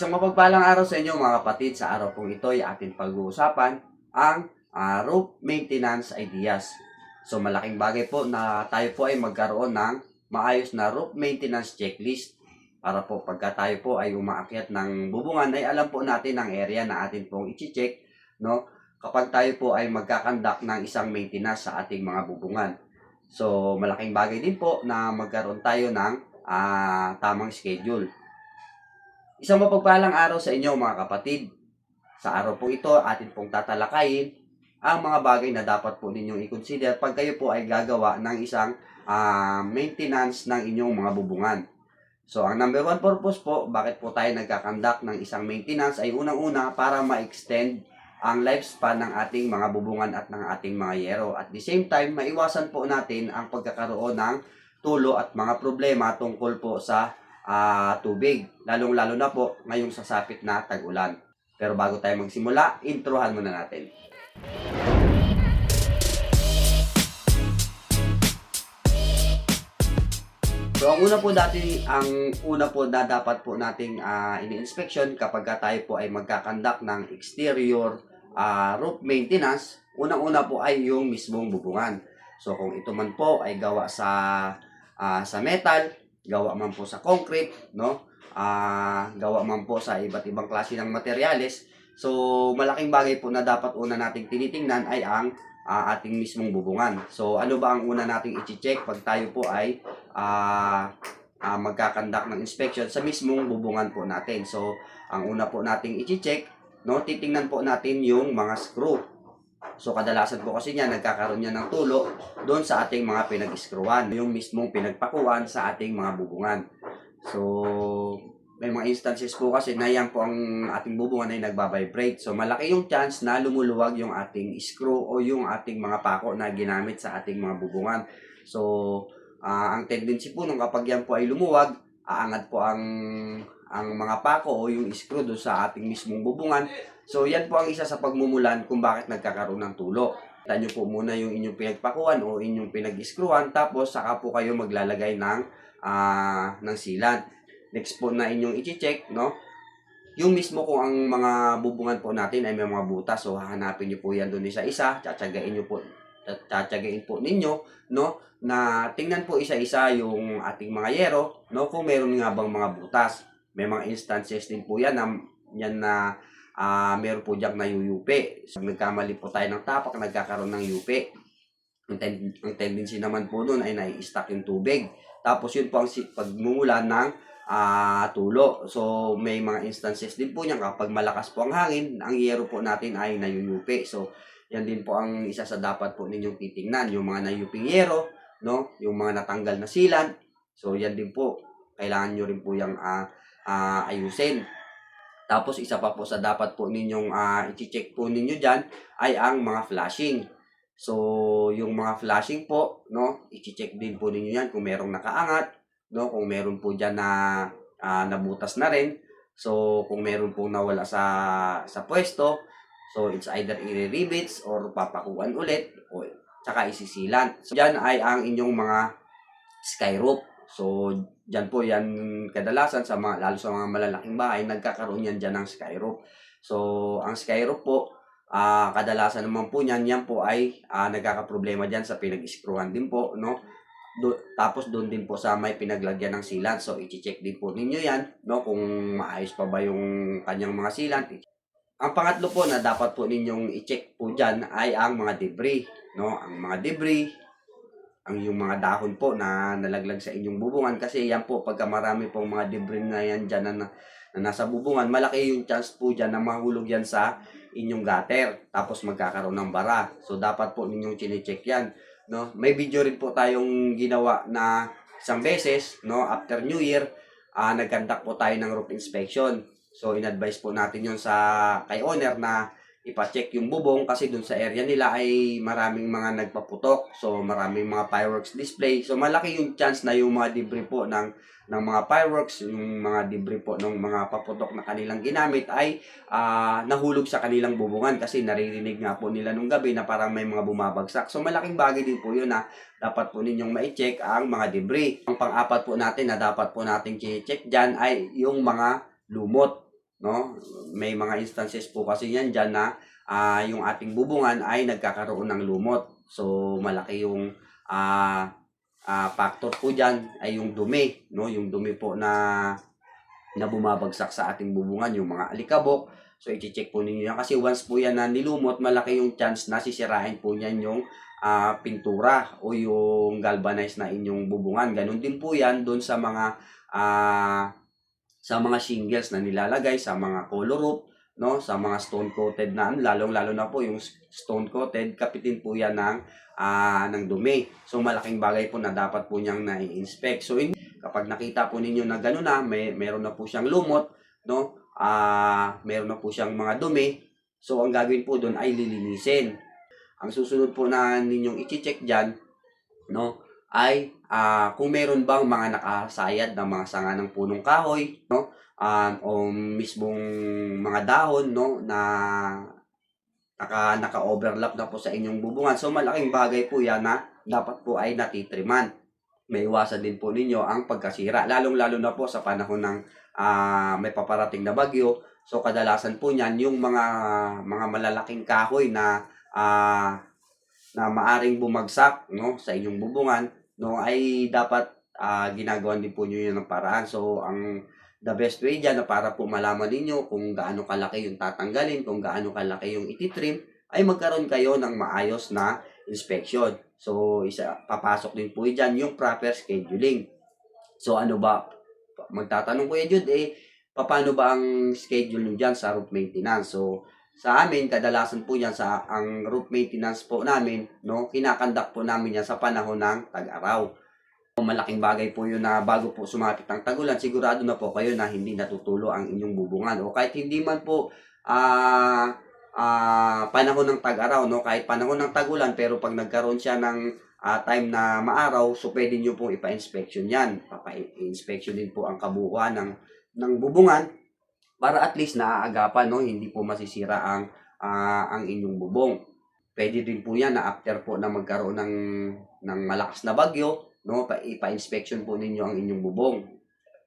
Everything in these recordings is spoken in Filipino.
Isang mapagpalang araw sa inyo mga kapatid. Sa araw pong ito ay ating pag-uusapan ang ah, roof maintenance ideas. So malaking bagay po na tayo po ay magkaroon ng maayos na roof maintenance checklist para po pagka tayo po ay umaakyat ng bubungan ay alam po natin ang area na atin pong i-check no kapag tayo po ay magkakandak ng isang maintenance sa ating mga bubungan. So malaking bagay din po na magkaroon tayo ng ah, tamang schedule. Isang mapagpalang araw sa inyo mga kapatid. Sa araw po ito, atin pong tatalakayin ang mga bagay na dapat po ninyong i-consider pag kayo po ay gagawa ng isang ah, maintenance ng inyong mga bubungan. So, ang number one purpose po, bakit po tayo nagkakandak ng isang maintenance ay unang-una para ma-extend ang lifespan ng ating mga bubungan at ng ating mga yero. At the same time, maiwasan po natin ang pagkakaroon ng tulo at mga problema tungkol po sa ah, tubig. Lalong-lalo na po ngayong sasapit na tag-ulan. Pero bago tayo magsimula, introhan muna natin. So, ang una po dati, ang una po na dapat po nating ah, ini-inspection kapag ka tayo po ay magkakandak ng exterior ah, roof maintenance, unang-una po ay yung mismong bubungan. So, kung ito man po ay gawa sa ah, sa metal, gawa man po sa concrete, no? Ah, gawa man po sa iba't ibang klase ng materyales. So, malaking bagay po na dapat una nating tinitingnan ay ang ah, ating mismong bubungan. So, ano ba ang una nating i-check pag tayo po ay ah ah, magkakandak ng inspection sa mismong bubungan po natin. So, ang una po nating i-check, no, titingnan po natin yung mga screw. So, kadalasan po kasi niya, nagkakaroon niya ng tulo doon sa ating mga pinag-screwan, yung mismong pinagpakuan sa ating mga bubungan. So, may mga instances po kasi na yan po ang ating bubungan ay nagbabibrate. So, malaki yung chance na lumuluwag yung ating screw o yung ating mga pako na ginamit sa ating mga bubungan. So, ah, ang tendency po nung kapag yan po ay lumuwag, aangat po ang ang mga pako o yung screw doon sa ating mismong bubungan. So, yan po ang isa sa pagmumulan kung bakit nagkakaroon ng tulo. Kita nyo po muna yung inyong pinagpakuan o inyong pinag-screwan, tapos saka po kayo maglalagay ng, ah, ng sealant. Next po na inyong i-check, no? Yung mismo kung ang mga bubungan po natin ay may mga butas, so hahanapin nyo po yan doon isa-isa, tsatsagain nyo po, tsatsagain po ninyo, no? Na tingnan po isa-isa yung ating mga yero, no? Kung meron nga bang mga butas. May mga instances din po yan na, yan na ah meron po diyang nayuyupi. So, nagkamali po tayo ng tapak, nagkakaroon ng yupi. Ang, ten- ang tendency naman po doon ay nai-stack yung tubig. Tapos yun po ang si- pagmumula ng ah tulo. So may mga instances din po niyan kapag malakas po ang hangin, ang yero po natin ay nayuyupi. So yan din po ang isa sa dapat po ninyong titingnan, yung mga nayuping yero, no? Yung mga natanggal na sealant. So yan din po kailangan nyo rin po yung ah, ah, ayusin. Tapos isa pa po sa dapat po ninyong ah, i-check po ninyo diyan ay ang mga flashing. So, yung mga flashing po, no, i-check din po ninyo yan kung merong nakaangat, no, kung meron po diyan na ah, nabutas na rin. So, kung meron pong nawala sa sa pwesto, so it's either i-rivets or papakuan ulit o tsaka isisilan. So, diyan ay ang inyong mga sky roof. So, diyan po yan kadalasan sa mga lalo sa mga malalaking bahay nagkakaroon yan diyan ng sky roof. So, ang sky roof po ah kadalasan naman po niyan, yan po ay ah, nagkakaproblema diyan sa pinag-screwan din po, no? Do, tapos doon din po sa may pinaglagyan ng sealant. So, i-check din po ninyo yan, no? Kung maayos pa ba yung kanyang mga sealant. Ang pangatlo po na dapat po ninyong i-check po dyan ay ang mga debris, no? Ang mga debris, ang yung mga dahon po na nalaglag sa inyong bubungan kasi yan po pagka marami pong mga debris na yan dyan na, na nasa bubungan, malaki yung chance po dyan na mahulog yan sa inyong gutter tapos magkakaroon ng bara. So dapat po ninyong chine-check yan, no? May video rin po tayong ginawa na isang beses, no, after New Year, ah nagkandak po tayo ng roof inspection. So in-advise po natin 'yon sa kay owner na ipa-check yung bubong kasi dun sa area nila ay maraming mga nagpaputok. So maraming mga fireworks display. So malaki yung chance na yung mga debris po ng ng mga fireworks, yung mga debris po ng mga paputok na kanilang ginamit ay ah, nahulog sa kanilang bubungan kasi naririnig nga po nila nung gabi na parang may mga bumabagsak. So malaking bagay din po yun na dapat po ninyong ma-check ang mga debris. Ang pang-apat po natin na dapat po nating check dyan ay yung mga lumot. No? May mga instances po kasi yan dyan na ah, yung ating bubungan ay nagkakaroon ng lumot. So, malaki yung ah ah, factor po dyan ay yung dumi, no? Yung dumi po na na bumabagsak sa ating bubungan, yung mga alikabok. So, i-check po ninyo yan. Kasi once po yan na nilumot, malaki yung chance na sisirain po niyan yung ah, pintura o yung galvanized na inyong bubungan. Ganun din po yan doon sa mga ah, sa mga shingles na nilalagay, sa mga color roof, no? Sa mga stone coated na, lalong lalo na po yung stone coated, kapitin po yan ng ah, ng dumi. So malaking bagay po na dapat po niyang na-inspect. So in, kapag nakita po ninyo na gano'n na, may meron na po siyang lumot, no? Ah, meron na po siyang mga dumi. So ang gagawin po doon ay lilinisin. Ang susunod po na ninyong i-check diyan, no? Ay ah, kung meron bang mga nakasayad na mga sanga ng punong kahoy, no? Ah, o mismong mga dahon, no, na naka naka-overlap na po sa inyong bubungan. So malaking bagay po 'yan na dapat po ay natitriman. May iwasan din po ninyo ang pagkasira, lalong-lalo na po sa panahon ng ah, may paparating na bagyo. So kadalasan po niyan yung mga mga malalaking kahoy na ah, na maaring bumagsak no sa inyong bubungan no ay dapat ah, ginagawan din po niyo yun ng paraan. So ang the best way diyan na para po malaman ninyo kung gaano kalaki yung tatanggalin, kung gaano kalaki yung ititrim, ay magkaroon kayo ng maayos na inspection. So, isa, papasok din po diyan yung proper scheduling. So, ano ba? Magtatanong Kuya Jude, eh, paano ba ang schedule nyo dyan sa roof maintenance? So, sa amin, kadalasan po yan sa ang roof maintenance po namin, no, kinakandak po namin yan sa panahon ng tag-araw. Malaking bagay po yun na bago po sumapit ang tagulan, sigurado na po kayo na hindi natutulo ang inyong bubungan. O kahit hindi man po ah ah, panahon ng tag-araw, no? kahit panahon ng tagulan, pero pag nagkaroon siya ng ah, time na maaraw, so pwede nyo pong ipa-inspection yan. Papa-inspection din po ang kabuuan ng, ng bubungan para at least naaagapan, no? hindi po masisira ang, ah, ang inyong bubong. Pwede din po yan na after po na magkaroon ng, ng malakas na bagyo, no? Pa, ipa-inspection po ninyo ang inyong bubong.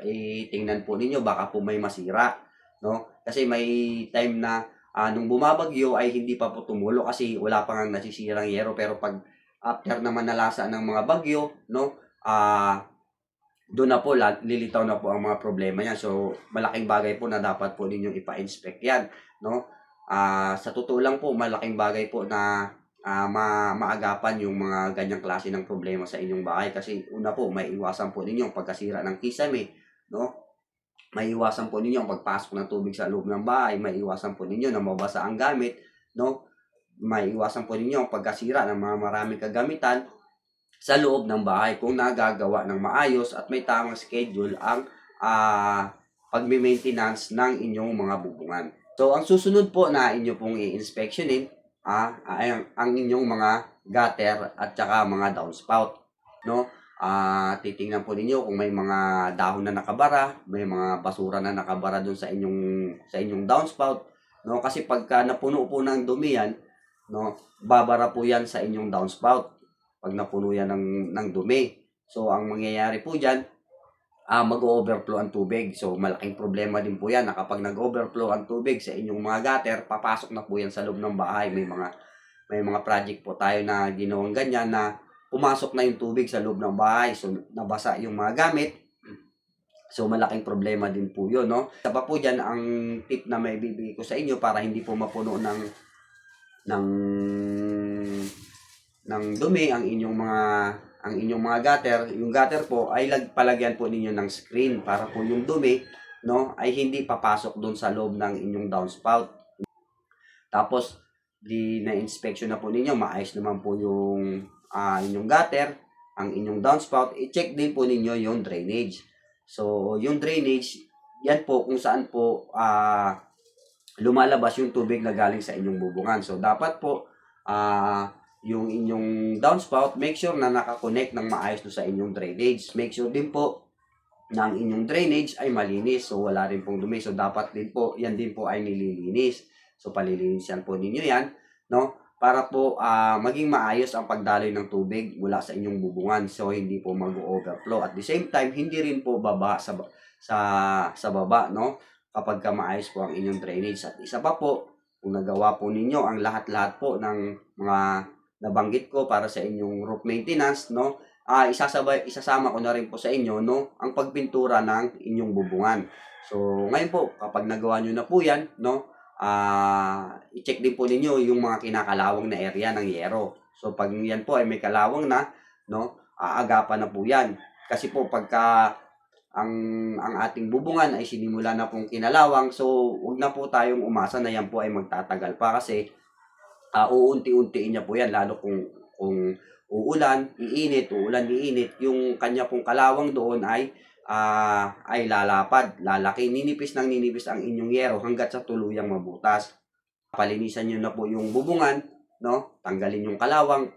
Itingnan po ninyo, baka po may masira. No? Kasi may time na ah, nung bumabagyo ay hindi pa po tumulo kasi wala pa nga nasisirang yero pero pag after naman nalasa ng mga bagyo no ah doon na po lilitaw na po ang mga problema niya. So malaking bagay po na dapat po ninyong ipa-inspect yan no? Ah sa totoo lang po malaking bagay po na ah, ma maagapan yung mga ganyang klase ng problema sa inyong bahay. Kasi una po may iwasan po ninyo ang pagkasira ng kisame no? May iwasan po ninyo ang pagpasok ng tubig sa loob ng bahay, may iwasan po ninyo na mabasa ang gamit, no? May iwasan po ninyo ang pagkasira ng mga maraming kagamitan sa loob ng bahay kung nagagawa ng maayos at may tamang schedule ang ah pagme-maintenance ng inyong mga bubungan. So, ang susunod po na inyo pong i-inspectionin ah, ay ang, ang inyong mga gutter at saka mga downspout. No? Ah, titingnan po ninyo kung may mga dahon na nakabara, may mga basura na nakabara doon sa inyong sa inyong downspout, no? Kasi pagka napuno po ng dumi yan, no, babara po yan sa inyong downspout pag napuno yan ng ng dumi. So ang mangyayari po diyan, ah mag-overflow ang tubig. So malaking problema din po yan na kapag nag-overflow ang tubig sa inyong mga gutter, papasok na po yan sa loob ng bahay. May mga may mga project po tayo na ginawang ganyan na pumasok na yung tubig sa loob ng bahay. So, nabasa yung mga gamit. So, malaking problema din po yun, no? Isa pa po dyan, ang tip na may bibigay ko sa inyo para hindi po mapuno ng ng ng dumi ang inyong mga ang inyong mga gutter, yung gutter po ay lag, palagyan po ninyo ng screen para po yung dumi no ay hindi papasok doon sa loob ng inyong downspout. Tapos di na inspection na po ninyo, maayos naman po yung ah, inyong gutter, ang inyong downspout, i-check din po ninyo yung drainage. So, yung drainage, yan po kung saan po ah, lumalabas yung tubig na galing sa inyong bubungan. So, dapat po ah, yung inyong downspout, make sure na nakakonect ng maayos do sa inyong drainage. Make sure din po na ang inyong drainage ay malinis. So, wala rin pong dumi. So, dapat din po, yan din po ay nililinis. So, palilinisan po ninyo yan, no? Para po ah, maging maayos ang pagdaloy ng tubig mula sa inyong bubungan. So, hindi po mag-overflow. At the same time, hindi rin po baba sa sa sa baba, no? kapag ka maayos po ang inyong drainage. At isa pa po, kung nagawa po ninyo ang lahat-lahat po ng mga nabanggit ko para sa inyong roof maintenance, no? Ah, isasabay isasama ko na rin po sa inyo no ang pagpintura ng inyong bubungan. So, ngayon po kapag nagawa niyo na po 'yan, no? Ah, i-check din po ninyo yung mga kinakalawang na area ng yero. So, pag yan po ay may kalawang na, no? Aagapan na po 'yan. Kasi po pagka ang ang ating bubungan ay sinimula na pong kinalawang, so wag na po tayong umasa na yan po ay magtatagal pa kasi ah, uunti-untiin niya po yan lalo kung kung uulan, iinit, uulan, iinit, yung kanya pong kalawang doon ay ah, ay lalapad, lalaki, ninipis ng ninipis ang inyong yero hanggat sa tuluyang mabutas. Palinisan niyo na po yung bubungan, no? Tanggalin yung kalawang,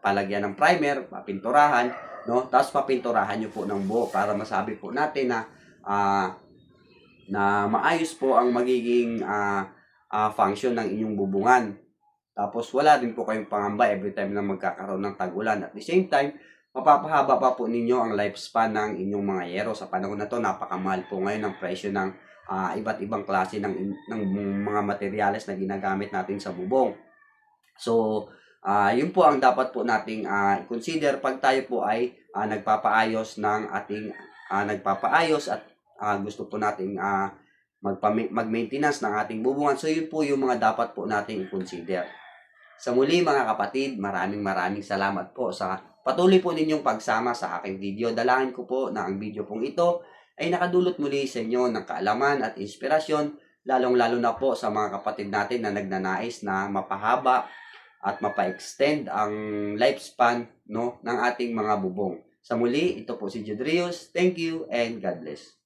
palagyan ng primer, papinturahan, no? Tapos papinturahan niyo po ng buo para masabi po natin na ah, na maayos po ang magiging ah, ah, function ng inyong bubungan. Tapos wala din po kayong pangamba every time na magkakaroon ng tag-ulan. At the same time, mapapahaba pa po ninyo ang lifespan ng inyong mga yero. Sa panahon na to, napakamahal po ngayon ang presyo ng ah, iba't ibang klase ng, ng mga materyales na ginagamit natin sa bubong. So, ah yun po ang dapat po nating ah, consider pag tayo po ay ah, nagpapaayos ng ating ah, nagpapaayos at ah, gusto po nating magpa- mag-maintenance ng ating bubungan. So, yun po yung mga dapat po nating i-consider. Sa muli mga kapatid, maraming maraming salamat po sa patuloy po ninyong pagsama sa aking video. Dalangin ko po na ang video pong ito ay nakadulot muli sa inyo ng kaalaman at inspirasyon, lalong-lalo na po sa mga kapatid natin na nagnanais na mapahaba at mapa-extend ang lifespan no, ng ating mga bubong. Sa muli, ito po si Judrius. Thank you and God bless.